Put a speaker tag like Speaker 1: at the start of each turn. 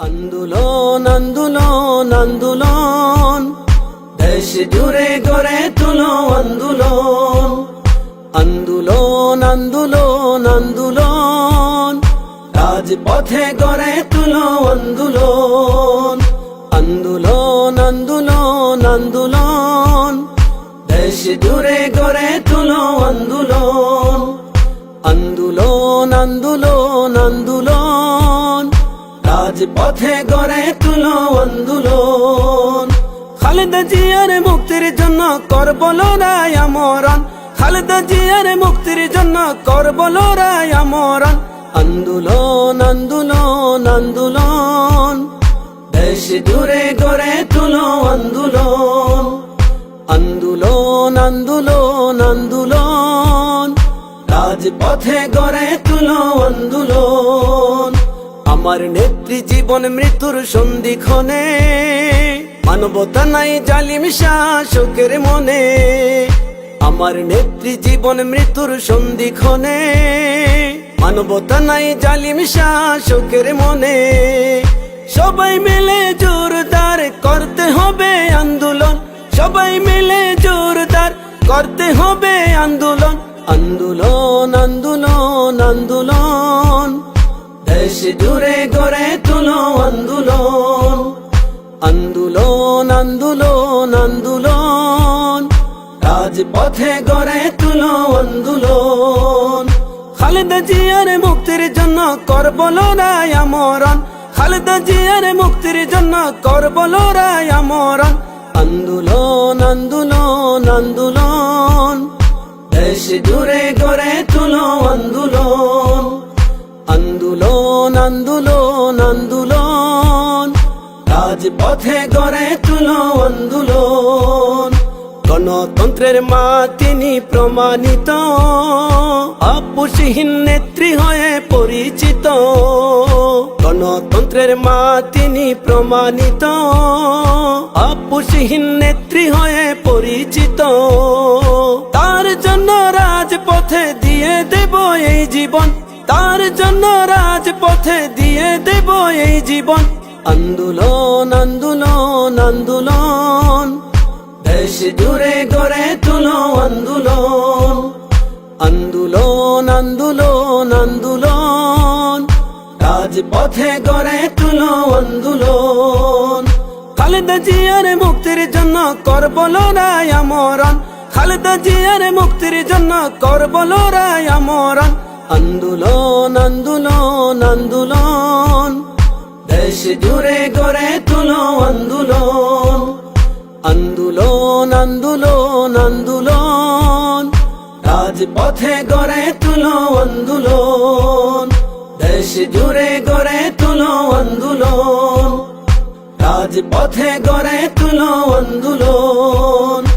Speaker 1: আন্দোলন আন্দোলন আন্দোলন। দেশ জুড়ে গড়ে তুলো আন্দোলন। আন্দোলন আন্দোলন আন্দোলন। রাজপথে গড়ে তুলো আন্দোলন। আন্দোলন আন্দোলন আন্দোলন। দেশ জুড়ে গড়ে তুলো আন্দোলন। আন্দোলন আন্দোলন আন্দোলন। রাজপথে গড়ে তুলো আন্দোলন। খালেদা জিয়ার মুক্তির জন্য করব লড়াই আমরণ। খালেদা জিয়ার মুক্তির জন্য করব লড়াই আমরণ। আন্দোলন আন্দোলন আন্দোলন। দেশ জুড়ে গড়ে তুলো আন্দোলন। আন্দোলন আন্দোলন আন্দোলন। রাজপথে গড়ে তুলো আন্দোলন। আমার নেত্রী জীবন মৃত্যুর সন্ধিক্ষণে। মানবতা নাই জালিম শাসকের মনে। আমার নেত্রী জীবন মৃত্যুর সন্ধিক্ষণে। মানবতা নাই জালিম শাসকের মনে। সবাই মিলে জোরদার করতে হবে আন্দোলন। সবাই মিলে জোরদার করতে হবে আন্দোলন। আন্দোলন আন্দোলন আন্দোলন। দেশ জুড়ে গড়ে তুলো আন্দোলন। আন্দোলন আন্দোলন আন্দোলন। রাজপথে গড়ে তুলো আন্দোলন। খালেদা জিয়ার মুক্তির জন্য করব লড়াই আমরণ। খালেদা জিয়ার মুক্তির জন্য করব লড়াই আমরণ। আন্দোলন আন্দোলন আন্দোলন। দেশ জুড়ে গড়ে তুলো আন্দোলন। আন্দোলন আন্দোলন। আন্দোলন রাজপথে গড়ে তুলো আন্দোলন। গণতন্ত্রের মা তিনি প্রমাণিত। আপুসহীন নেত্রী হয়ে পরিচিত। গণতন্ত্রের মা তিনি প্রমাণিত। আপুসহীন নেত্রী হয়ে পরিচিত। তার জন্য রাজপথে দিয়ে দেব এই জীবন। তার জন্য রাজপথে দিয়ে দেব এই জীবন। আন্দোলন আন্দোলন আন্দোলন। দেশ জুড়ে গড়ে তুলো আন্দোলন। আন্দোলন আন্দোলন আন্দোলন। রাজপথে গড়ে তুলো আন্দোলন। খালেদা জিয়ার মুক্তির জন্য করব লড়াই আমরণ। খালেদা জিয়ার মুক্তির জন্য করব লড়াই আমরণ। আন্দোলন আন্দোলন আন্দোলন। দেশ জুড়ে গড়ে তুলো আন্দোলন। আন্দোলন আন্দোলন আন্দোলন। রাজপথে গড়ে তুলো আন্দোলন। দেশ জুড়ে গড়ে তুলো আন্দোলন। রাজপথে গড়ে তুলো আন্দোলন।